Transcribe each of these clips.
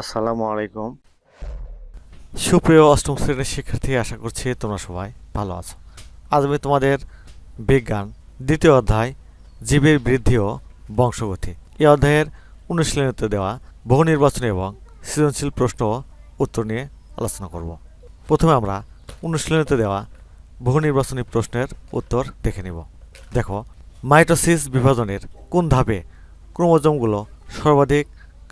আসসালামু আলাইকুম। সুপ্রিয় অষ্টম শ্রেণির শিক্ষার্থী, আশা করছি তোমরা সবাই ভালো আছো। আজ আমি তোমাদের বিজ্ঞান দ্বিতীয় অধ্যায়, জীবের বৃদ্ধি ও বংশগতি। এই অধ্যায়ের অনুশীলনীতে দেওয়া বহু নির্বাচনী এবং সৃজনশীল প্রশ্ন ও উত্তর নিয়ে আলোচনা করব। প্রথমে আমরা অনুশীলনীতে দেওয়া বহু নির্বাচনী প্রশ্নের উত্তর দেখে নিব। দেখো, মাইটোসিস বিভাজনের কোন ধাপে ক্রোমোজোমগুলো সর্বাধিক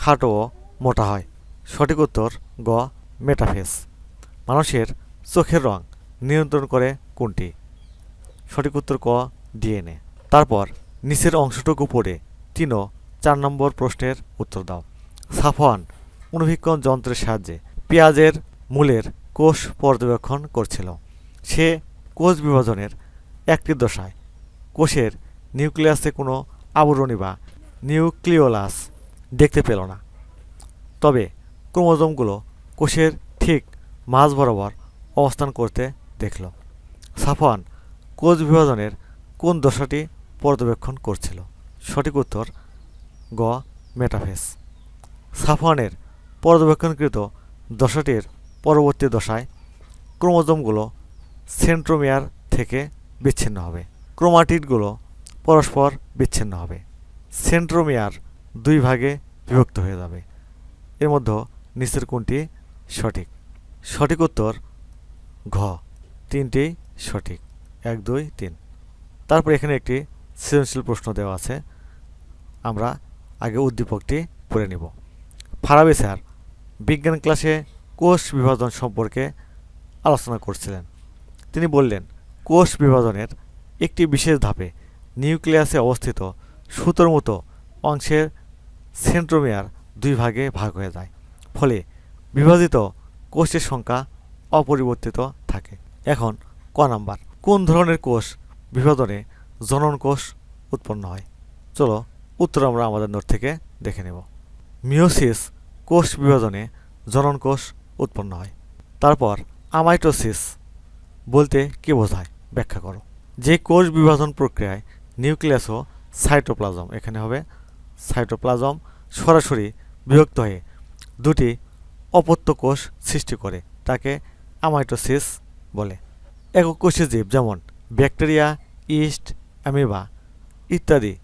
খাটো ও মোটা হয়? সঠিক উত্তর গ মেটাফেস মানুষের চোখের রং নিয়ন্ত্রণ করে কোনটি? সঠিক উত্তর ক, ডিএনএ। তারপর নিচের অংশটুকু পড়ে তিন ও চার নম্বর প্রশ্নের উত্তর দাও। সাফওয়ান অনুবীক্ষণ যন্ত্রের সাহায্যে পেঁয়াজের মূলের কোষ পর্যবেক্ষণ করছিল। সে কোষ বিভাজনের একটি দশায় কোষের নিউক্লিয়াসে কোনো আবরণী বা নিউক্লিওলাস দেখতে পেল না। তবে ক্রোমোজোমগুলো কোষের ঠিক মাঝ বরাবর অবস্থান করতে দেখল। সাফওয়ান কোষ বিভাজনের কোন দশাটি পর্যবেক্ষণ করছিল? সঠিক উত্তর, গ মেটাফেস সাফওয়ানের পর্যবেক্ষণকৃত দশাটির পরবর্তী দশায় ক্রোমোজোমগুলো সেন্ট্রোমিয়ার থেকে বিচ্ছিন্ন হবে। ক্রোমাটিডগুলো পরস্পর বিচ্ছিন্ন হবে। সেন্ট্রোমিয়ার দুই ভাগে বিভক্ত হয়ে যাবে। এর মধ্যে নিচের কোনটি সঠিক। সঠিক উত্তর ঘ। তিনটি সঠিক। এক, দুই, তিন। তারপর এখানে একটি সৃজনশীল প্রশ্ন দেওয়া আছে। আমরা আগে উদ্দীপকটি পড়ে নিব। ফারাবি স্যার বিজ্ঞান ক্লাসে কোষ বিভাজন সম্পর্কে আলোচনা করছিলেন। তিনি বললেন, কোষ বিভাজনের একটি বিশেষ ধাপে নিউক্লিয়াসে অবস্থিত সুতোর মতো অংশের সেন্ট্রোমিয়ার দুই ভাগে ভাগ হয়ে যায়। ফলে বিভাজিত কোষের সংখ্যা অপরিবর্তিত থাকে। এখন ক নাম্বার, কোন ধরনের কোষ বিভাজনে জনন কোষ উৎপন্ন হয়? চলো উত্তর আমরা আমাদের নোট থেকে দেখে নেব। মিওসিস কোষ বিভাজনে জনন কোষ উৎপন্ন হয়। তারপর আমাইটোসিস বলতে কী বোঝায়? ব্যাখ্যা করো। যে কোষ বিভাজন প্রক্রিয়ায় নিউক্লিয়াস ও সাইটোপ্লাজম, এখানে হবে সাইটোপ্লাজম সরাসরি বিভক্ত হয়ে দুটি অপত্য কোষ সৃষ্টি করে, তাকে আমাইটোসিস বলে। একক কোষী জীব, যেমন ব্যাকটেরিয়া, ইস্ট, অ্যামিবা ইত্যাদি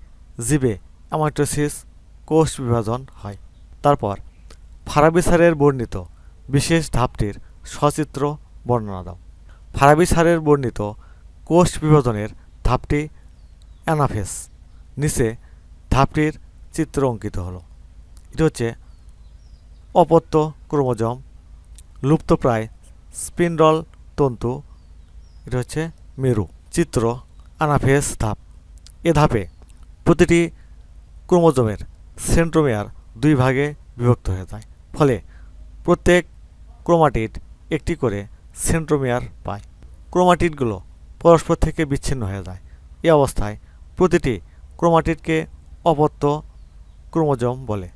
জীবে অ্যামাইটোসিস কোষ বিভাজন হয়। তারপর ফারাবিসারের বর্ণিত বিশেষ ধাপটির সচিত্র বর্ণনা দাও। ফারাবিসারের বর্ণিত কোষ বিভাজনের ধাপটি অ্যানাফেস। নিচে ধাপটির চিত্র অঙ্কিত হলো। এটা হচ্ছে অপত্য ক্রোমোজম, লুপ্তপ্রায় স্পিন্ডল তন্তু, এটা হচ্ছে মেরু, চিত্র আনাফেস ধাপ। এ ধাপে প্রতিটি ক্রোমোজোমের সেন্ট্রোমিয়ার দুই ভাগে বিভক্ত হয়ে যায়। ফলে প্রত্যেক ক্রোমাটিড একটি করে সেন্ট্রোমিয়ার পায়। ক্রোমাটিডগুলো পরস্পর থেকে বিচ্ছিন্ন হয়ে যায়। এ অবস্থায় প্রতিটি ক্রোমাটিডকে অপত্য ক্রোমোজোম বলে।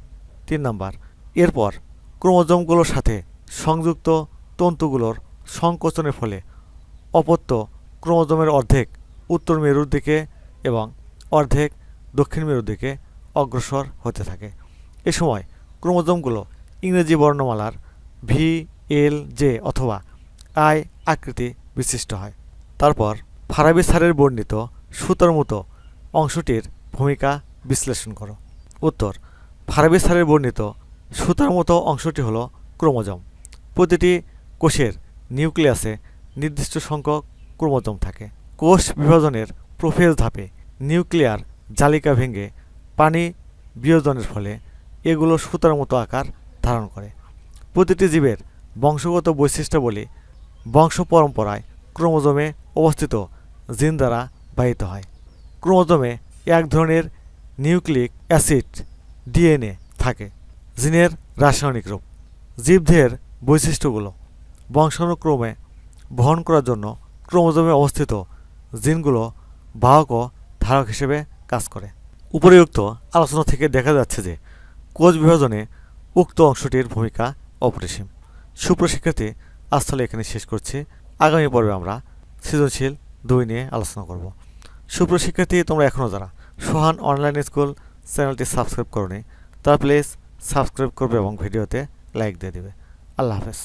তিন নাম্বার এরপর ক্রোমোজোমগুলোর সাথে সংযুক্ত তন্তুগুলোর সংকোচনের ফলে অপত্য ক্রোমোজোমের অর্ধেক উত্তর মেরুর দিকে এবং অর্ধেক দক্ষিণ মেরুর দিকে অগ্রসর হতে থাকে। এ সময় ক্রোমোজোমগুলো ইংরেজি বর্ণমালার ভি এল জে অথবা আই আকৃতি বিশিষ্ট হয়। তারপর ফারাবি স্যারের বর্ণিত সুতার মতো অংশটির ভূমিকা বিশ্লেষণ করো। উত্তর, ফারাবি স্যারের বর্ণিত সুতার মতো অংশটি হলো ক্রোমোজোম। প্রতিটি কোষের নিউক্লিয়াসে নির্দিষ্ট সংখ্যক ক্রোমোজোম থাকে। কোষ বিভাজনের প্রোফেজ ধাপে নিউক্লিয়ার জালিকা ভেঙে পানি বিয়োজনের ফলে এগুলো সুতার মতো আকার ধারণ করে। প্রতিটি জীবের বংশগত বৈশিষ্ট্যাবলী বংশ পরম্পরায় ক্রোমোজোমে অবস্থিত জিন দ্বারা বাহিত হয়। ক্রোমোজোমে এক ধরনের নিউক্লিক অ্যাসিড ডিএনএ থাকে। জিনের রাসায়নিক রূপ, জীবদেহের বৈশিষ্ট্যগুলো বংশানুক্রমে বহন করার জন্য ক্রোমোজোমে অবস্থিত জিনগুলো বাহক ও ধারক হিসেবে কাজ করে। উপরিউক্ত আলোচনা থেকে দেখা যাচ্ছে যে কোষ বিভাজনে উক্ত অংশটির ভূমিকা অপরিসীম। সুপ্রশিক্ষার্থী তাহলে এখানে শেষ করছি। আগামী পর্বে আমরা সৃজনশীল দুই নিয়ে আলোচনা করব। সুপ্রশিক্ষার্থী, তোমরা এখনও যারা সোহান অনলাইন স্কুল চ্যানেলটি সাবস্ক্রাইব করনি, তারা প্লিজ সাবস্ক্রাইব করবে এবং ভিডিওতে লাইক দিয়ে দেবে। আল্লাহ হাফেজ।